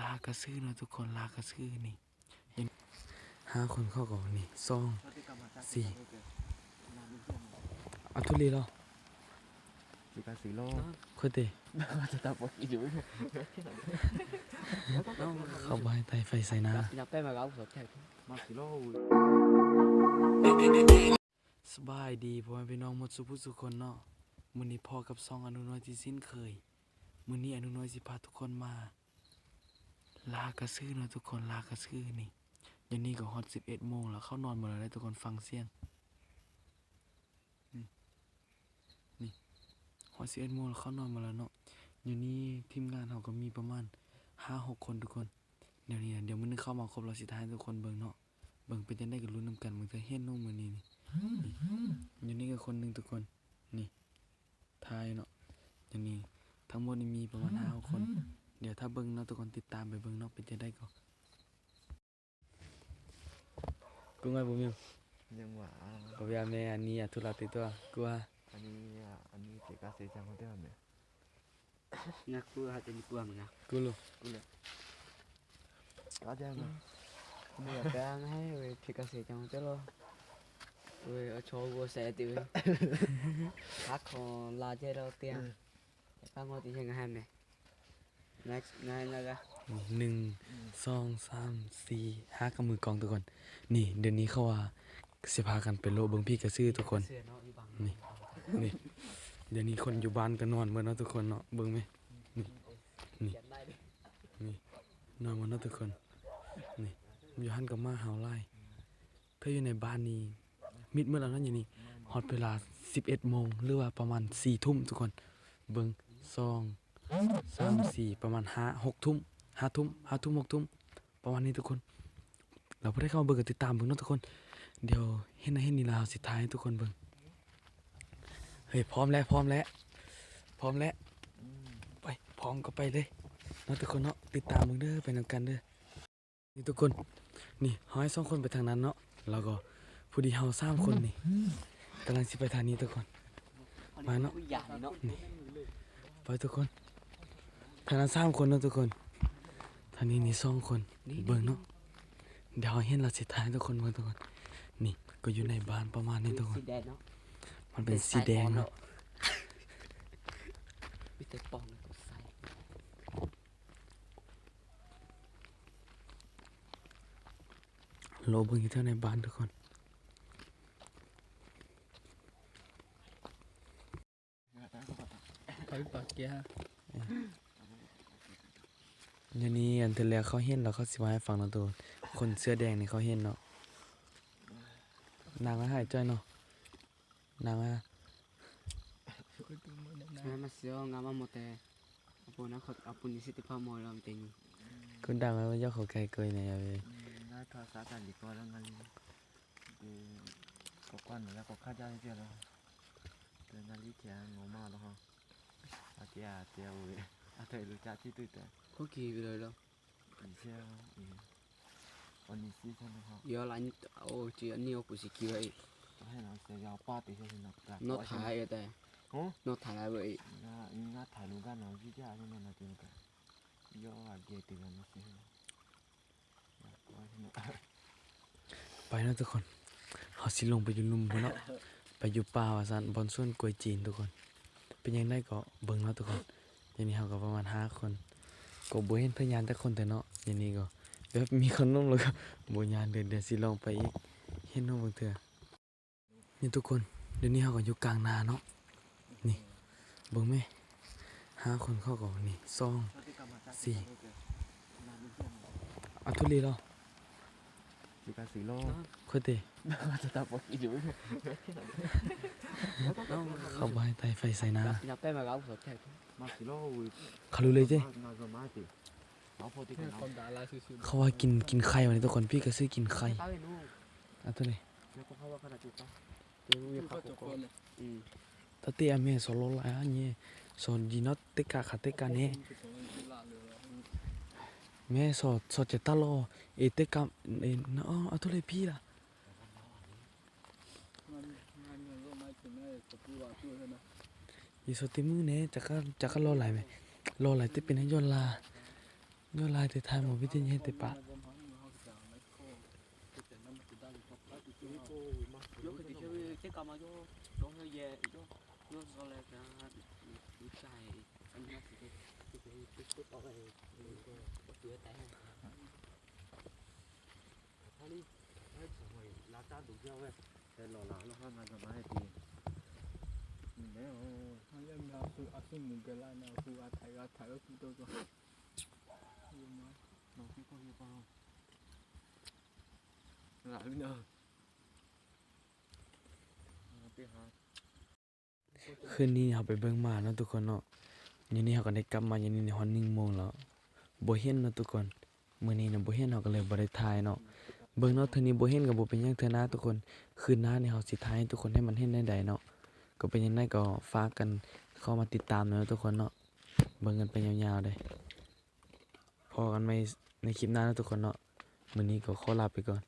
ลากระซื้อเนาะทุกคนลากระซื้อนี่ยังห้าคนเข้าก่อนนี่ซองสี่เอาทุเรียนเหรอ Dikasih lo. ค่อยเตะ Tetap pakai juga. เข้าไปไตไฟใส่น้ nhập cái mà gấu sụt theo Masih lo. ำสบายดีพ่อแม่พี่น้องหมดสุภุสุคนเนาะมื้อนี้พ่อกับซองอนุน้อยที่สิ้นเคยมื้อนี้อนุน้อยสิพาทุกคนมา ลากระซื้อนะทุกคนลากระซื้อนี่ยันนี้ก็ฮอต11โมงแล้วเข้านอนหมดแล้วทุกคนฟังเสียง นี่นี่ฮอต11โมงแล้วเข้านอนหมดแล้วเนาะยันนี้ทีมงานเราก็มีประมาณ5-6คนทุกคน เดี๋ยวนี้เดี๋ยวมื้อนึงเข้ามาครบเราสิท้ายทุกคนเบิ่งเนาะเบิ่งเป็นจังได๋ก็รู้นำกันมึงจะเฮ็ดน้องมื้อนี้นี่นี่ยู่นี่ก็คนหนึ่งทุกคน นี่ทายเนาะย่างนี้ทั้งหมดนี่มีประมาณ5 6คน เดี๋ยวถ้าเบิ่งเนาะทุกคนติดตามไปเบิ่งเนาะเป็นจังได๋ก็กูไงบ่มี Nhưng mà ก็พยายามในอันนี้อะทุลักติดตัวกูว่า anh anh dikasih jangan dia nih. nè cua hạt trên cua mà nè กูรู้ Ada nggak? bây giờ cái ăn hay rồi thì cái gì trong chứ lo rồi ở chỗ của xe tiêu hát còn la chơi đâu tiền các ngôi thì hiện hai mẹ next này là cái นี่หนึ่งสองสามสี่ห้ากับมือกองทุกคน นี่เดี๋ยวนี้เขาว่าสิพากันไปโลเบิงพี่กระซื้อทุกคน xưa nó đi bằng Nè. นี่เดี๋ยวนี้คนอยู่บ้านก็นอนเมื่อเนาะทุกคนเนาะเบิงไหม Chặt đây đi นอนหมดเนาะทุกคนนี่อยู่หันกับมาเฮาไล่ถ้าอยู่ในบ้านนี่มิดเมื่อแล้วนั่นอยู่นี่ฮอดเวลา11โมงหรือว่าประมาณ4ทุ่มทุกคน เบิงสอง สามสี่ประมาณ5 6ทุ่ม5ทุ่ม5ทุ่ม6ทุ่มประมาณนี้ทุกคน เราบ่ได้เข้ามาเบิ่งก็ติดตามเบิ่งเนาะทุกคน เดี๋ยวเห็นนะเห็นนี่ลาวสิท้ายให้ทุกคนเบิ่งเฮ้ยพร้อมแล้วพร้อมแล้ว พร้อมแล้วไปพร้อมก็ไปเลยเนาะทุกคนเนาะติดตามมึงเด้อไปนำกันเด้อนี่ทุกคน นี่เฮาให้สองคนไปทางนั้นเนาะแล้วก็ผู้ดีเฮาสามคนนี่กำลังสิไปทางนี้ทุกคน Mà nó- Ui, dạ nó ไปทุกคน ทางนั้นสามคนเนาะทุกคนทางนี้นี่สองคนนี่เบิ่งเนาะเดี๋ยวเห็นเราสิท้ายทุกคนเบิ่งทุกคน นี่ก็อยู่ในบ้านประมาณนี้ทุกคน xì đen nó มันเป็นสีแดงเนาะ biết tới bong nó có xài โลเบิ่งอยู่เท่าในบ้านทุกคน thấy bạc kia เดี๋ยวนี้อันเทอแล้วเขาเห็นแล้วเขาสิมาให้ฟังเนาะตัวคนเสื้อแดงนี่เขาเห็นเนาะนางมาหายจ้อยเนาะนางมา Saya masih nggak mau teh apa nak apa ni sih tipe mau làm tình คุณดังแล้วย่อเขาไกลเกยเนี่ยเว้ย Nggak tahu saat tadi kau orang kali. Di kokan lah kau kerja aja lah. Dan kali dia ngomong lah ha. Hati hati ya gue. Ada lu caci tu tu. có kỳ rồi đâu Bisa. Oni sih sana ha. giờ là anh ô chị anh yêu của chị kia vậy Hai nó sẽ giao ba tỷ sẽ nó cả. nó thải ở đây Hả? nó thải vậy Nga nga thải lu gan nó chỉ ra nên là tiền cả. Do à kia tiền nó sẽ. Nó ไปเนาะทุกคนเขาสิลงไปอยู่ลุมพุ่นเนาะไปอยู่ป่าว่าซั่นบอนส่วนกล้วยจีนทุกคน เป็นยังไงก็เบิ่งเนาะทุกคน อย่างนี้เขาก็ประมาณห้าคนก็บ่เห็นพยานแต่คนแต่เนาะอย่างนี้ก็แบบมีคนนุ่มแล้วก็บ่ยานเดินเดินสิลองไปอีกเห็นนุ่มเบิ่งเถื่อนี่ทุกคนเดี๋ยวนี้เขาก็อยู่กลางนาเนาะนี่เบิ่งไหมห้าคนเขาก็นี่ซองสี่เอาทุเรียนเหรอ Dikasih lo. ค่อยเตะ Tetap pakai juga. เข้าไปไตไฟใส่น้ nhập nhập cái mà gấu sụt theo Masih lo. ำ เขารู้เลยเจ้ Nggak bisa mati. Apa di kana? con đã là sư sư เขาว่ากินกินไข่วันนี้ทุกคนพี่ก็ซื้อกินไข่ tao nó เอาตัวเลย Ya kau kawa kana kita. từ như khóc của con ừ ตาเตียแม่สอนโลลายอันนี้สอนดีนอตเตกาคาเตกาเน่แม่สอนสอนเจตาโลเอเตกาเอ็นอ๋อเอาตัวเลยพี่ล่ะ ยีสติมือเน่จักรจักรโลไหลไหมโลไหลที่เป็นให้ยอนลา yo lai te thai mo bitin he te pa 有个地区这干嘛就就那也就就说来个你在俺那这个这个这个到来那个我 คืนนี้เขาไปเบิ้งมาเนาะทุกคนเนาะยันนี้เขาก็ได้กลับมายันนี้ในฮอนนิ่งโมงแล้วโบเห็นเนาะทุกคนเมื่อนี้นะโบเห็นเขาก็เลยบริทายเนาะเบิ้งเนาะเธอนี้โบเห็นกับโบเป็นยังเธอหน้าทุกคน คืนหน้าเนี่ยเขาสิทายทุกคนให้มันเห็นได้ใดเนาะ ก็เป็นยังไงก็ฝากกันเข้ามาติดตามนะทุกคนเนาะเบิ่งกันไปยาวๆเลยพอกันไม่ในคลิปหน้านะทุกคนเนาะมื้อนี้ก็ขอลาไปก่อน